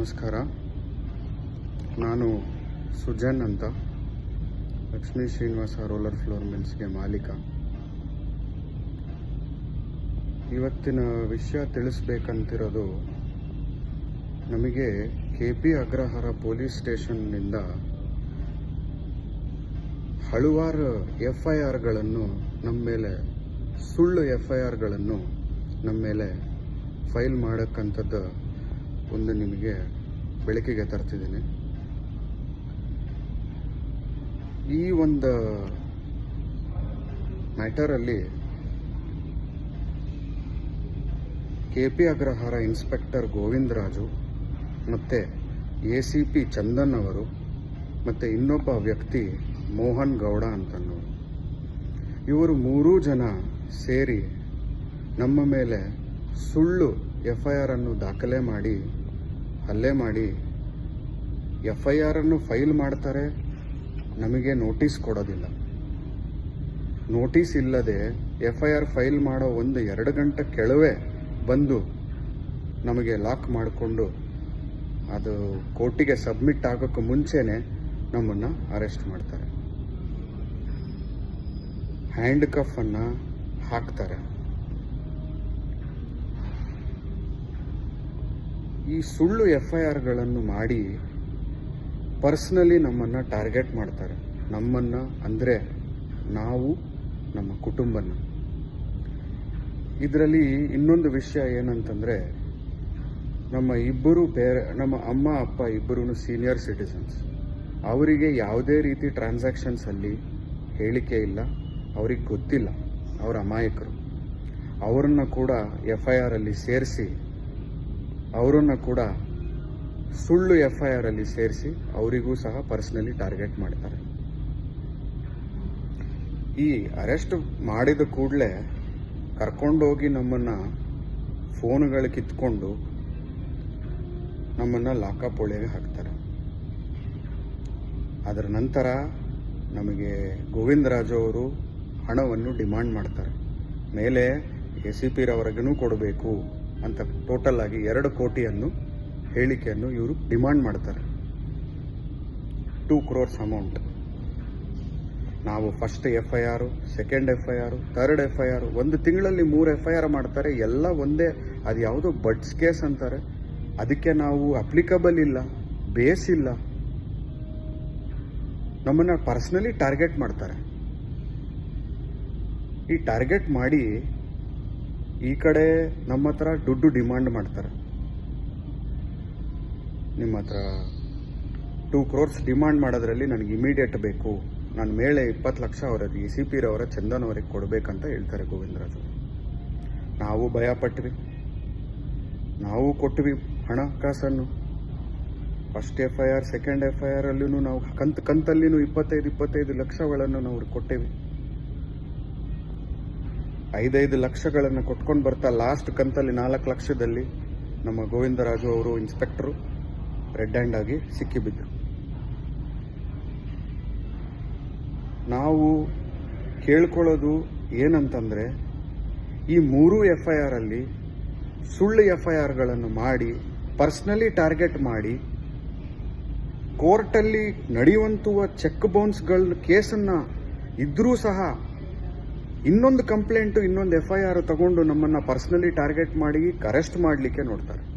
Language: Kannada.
ನಮಸ್ಕಾರ. ನಾನು ಸುಜನ್ ಅಂತ. ಲಕ್ಷ್ಮೀ ಶ್ರೀನಿವಾಸ ರೋಲರ್ ಫ್ಲೋರ್ ಮಿಲ್ಸ್ಗೆ ಮಾಲೀಕ. ಇವತ್ತಿನ ವಿಷಯ ತಿಳಿಸ್ಬೇಕಂತಿರೋದು ನಮಗೆ ಕೆ ಪಿ ಅಗ್ರಹಾರ ಪೊಲೀಸ್ ಸ್ಟೇಷನ್ನಿಂದ ಹಲವಾರು ಎಫ್ ಐ ಆರ್ಗಳನ್ನು ನಮ್ಮ ಮೇಲೆ, ಸುಳ್ಳು ಎಫ್ ಐ ಆರ್ಗಳನ್ನು ನಮ್ಮ ಮೇಲೆ ಫೈಲ್ ಮಾಡೋಕ್ಕಂಥದ್ದು ಒಂದು ನಿಮಗೆ ಬೆಳಕಿಗೆ ತರ್ತಿದ್ದೀನಿ. ಈ ಒಂದು ಮ್ಯಾಟರಲ್ಲಿ K P Agrahara inspector Govindaraju ಮತ್ತು ಎ ಸಿ ಪಿ ಚಂದನ್ ಅವರು ಮತ್ತು ಇನ್ನೊಬ್ಬ ವ್ಯಕ್ತಿ ಮೋಹನ್ ಗೌಡ ಅಂತನವರು. ಇವರು ಮೂರೂ ಜನ ಸೇರಿ ನಮ್ಮ ಮೇಲೆ ಸುಳ್ಳು ಎಫ್ ಐ ಆರನ್ನು ದಾಖಲೆ ಮಾಡಿ ಹಲ್ಲೆ ಮಾಡಿ ಎಫ್ ಐ ಆರ್ ಅನ್ನು ಫೈಲ್ ಮಾಡ್ತಾರೆ, ನಮಗೆ ನೋಟಿಸ್ ಕೊಡೋದಿಲ್ಲ. ನೋಟಿಸ್ ಇಲ್ಲದೆ ಎಫ್ ಐ ಆರ್ ಫೈಲ್ ಮಾಡೋ ಒಂದು ಎರಡು ಗಂಟೆ ಕೆಳವೆ ಬಂದು ನಮಗೆ ಲಾಕ್ ಮಾಡಿಕೊಂಡು ಅದು ಕೋರ್ಟಿಗೆ ಸಬ್ಮಿಟ್ ಆಗೋಕ್ಕೆ ಮುಂಚೆನೆ ನಮ್ಮನ್ನು ಅರೆಸ್ಟ್ ಮಾಡ್ತಾರೆ. ಹ್ಯಾಂಡ್ ಕಫನ್ನು ಹಾಕ್ತಾರೆ. ಈ ಸುಳ್ಳು ಎಫ್ ಐ ಆರ್ಗಳನ್ನು ಮಾಡಿ ಪರ್ಸ್ನಲಿ ನಮ್ಮನ್ನು ಟಾರ್ಗೆಟ್ ಮಾಡ್ತಾರೆ. ನಮ್ಮನ್ನು ಅಂದರೆ ನಾವು, ನಮ್ಮ ಕುಟುಂಬನ. ಇದರಲ್ಲಿ ಇನ್ನೊಂದು ವಿಷಯ ಏನಂತಂದರೆ, ನಮ್ಮ ಇಬ್ಬರು ಬೇರೆ ನಮ್ಮ ಅಮ್ಮ, ಅಪ್ಪ ಇಬ್ಬರೂ ಸೀನಿಯರ್ ಸಿಟಿಸನ್ಸ್. ಅವರಿಗೆ ಯಾವುದೇ ರೀತಿ ಟ್ರಾನ್ಸಾಕ್ಷನ್ಸಲ್ಲಿ ಹೇಳಿಕೆ ಇಲ್ಲ, ಅವ್ರಿಗೆ ಗೊತ್ತಿಲ್ಲ, ಅವರ ಅಮಾಯಕರು. ಅವರನ್ನು ಕೂಡ ಎಫ್ ಐ ಆರಲ್ಲಿ ಸೇರಿಸಿ ಅವರನ್ನ ಕೂಡ ಸುಳ್ಳು ಎಫ್ ಐ ಆರಲ್ಲಿ ಸೇರಿಸಿ ಅವರಿಗೂ ಸಹ ಪರ್ಸನಲಿ ಟಾರ್ಗೆಟ್ ಮಾಡ್ತಾರೆ. ಈ ಅರೆಸ್ಟ್ ಮಾಡಿದ ಕೂಡಲೇ ಕರ್ಕೊಂಡೋಗಿ ನಮ್ಮನ್ನು ಫೋನ್ಗಳು ಕಿತ್ಕೊಂಡು ನಮ್ಮನ್ನು ಲಾಕಪ್ ಒಳಗೆ ಹಾಕ್ತಾರೆ. ಅದರ ನಂತರ ನಮಗೆ ಗೋವಿಂದರಾಜು ಅವರು ಹಣವನ್ನು ಡಿಮಾಂಡ್ ಮಾಡ್ತಾರೆ. ಮೇಲೆ ಎ ಸಿ ಪಿ ರವರೆಗೂ ಕೊಡಬೇಕು. ಅಂತ ಟೋಟಲ್ ಆಗಿ ಎರಡು ಕೋಟಿಯನ್ನು ಹೇಳಿಕೆಯನ್ನು ಇವರು ಡಿಮಾಂಡ್ ಮಾಡ್ತಾರೆ. ಟೂ ಕ್ರೋರ್ಸ್ ಅಮೌಂಟ್ ನಾವು first F I R second F I R third F I R ಒಂದು ತಿಂಗಳಲ್ಲಿ ಮೂರು ಎಫ್ ಐ ಆರ್ ಮಾಡ್ತಾರೆ. ಎಲ್ಲ ಒಂದೇ, ಅದು ಯಾವುದೋ ಬಡ್ಸ್ ಕೇಸ್ ಅಂತಾರೆ. ಅದಕ್ಕೆ ನಾವು ಅಪ್ಲಿಕಬಲ್ ಇಲ್ಲ ಬೇಸ್ ಇಲ್ಲ. ನಮ್ಮನ್ನು ಪರ್ಸ್ನಲಿ ಟಾರ್ಗೆಟ್ ಮಾಡ್ತಾರೆ. ಈ ಟಾರ್ಗೆಟ್ ಮಾಡಿ ಈ ಕಡೆ ನಮ್ಮ ಹತ್ರ ದುಡ್ಡು ಡಿಮಾಂಡ್ ಮಾಡ್ತಾರೆ. ನಿಮ್ಮ ಹತ್ರ ಟೂ ಕ್ರೋರ್ಸ್ ಡಿಮಾಂಡ್ ಮಾಡೋದ್ರಲ್ಲಿ ನನಗೆ ಇಮಿಡಿಯೇಟ್ ಬೇಕು. ನಾನು ಮೇಲೆ ಇಪ್ಪತ್ತು ಲಕ್ಷ ಅವರ ಇ ಸಿ ಪಿ ರವರ ಚಂದನ್ ಅವರಿಗೆ ಕೊಡಬೇಕಂತ ಹೇಳ್ತಾರೆ ಗೋವಿಂದರಾಜು. ನಾವು ಭಯ ಪಟ್ವಿ ನಾವು ಕೊಟ್ವಿ ಹಣಕಾಸನ್ನು first F I R, second F I R ಅಲ್ಲಿ ನಾವು, ಕಂತು, ಕಂತಲ್ಲಿನೂ ಇಪ್ಪತ್ತೈದು ಇಪ್ಪತ್ತೈದು ಲಕ್ಷಗಳನ್ನು ನಾವು ಕೊಟ್ಟೇವಿ. ಐದೈದು ಲಕ್ಷಗಳನ್ನು ಕೊಟ್ಕೊಂಡು ಬರ್ತಾ ಲಾಸ್ಟ್ ಕಂತಲ್ಲಿ ನಾಲ್ಕು ಲಕ್ಷದಲ್ಲಿ ನಮ್ಮ ಗೋವಿಂದರಾಜು ಅವರು ಇನ್ಸ್ಪೆಕ್ಟರು ರೆಡ್ ಹ್ಯಾಂಡ್ ಆಗಿ ಸಿಕ್ಕಿಬಿದ್ದರು ನಾವು ಕೇಳ್ಕೊಳ್ಳೋದು ಏನಂತಂದರೆ, ಈ ಮೂರು ಎಫ್ ಐ ಆರಲ್ಲಿ ಸುಳ್ಳು ಎಫ್ ಐ ಆರ್ಗಳನ್ನು ಮಾಡಿ ಪರ್ಸ್ನಲಿ ಟಾರ್ಗೆಟ್ ಮಾಡಿ ಕೋರ್ಟಲ್ಲಿ ನಡೆಯುವಂತಹ ಚೆಕ್ ಬೌನ್ಸ್ಗಳ ಕೇಸನ್ನು ಇದ್ರೂ ಸಹ ಇನ್ನೊಂದು ಕಂಪ್ಲೇಂಟು ಇನ್ನೊಂದು ಎಫ್ ಐ ಆರ್ ತಗೊಂಡು ನಮ್ಮನ್ನ ಪರ್ಸನಲಿ ಟಾರ್ಗೆಟ್ ಮಾಡಿ ಅರೆಸ್ಟ್ ಮಾಡಲಿಕ್ಕೆ ನೋಡ್ತಾರೆ.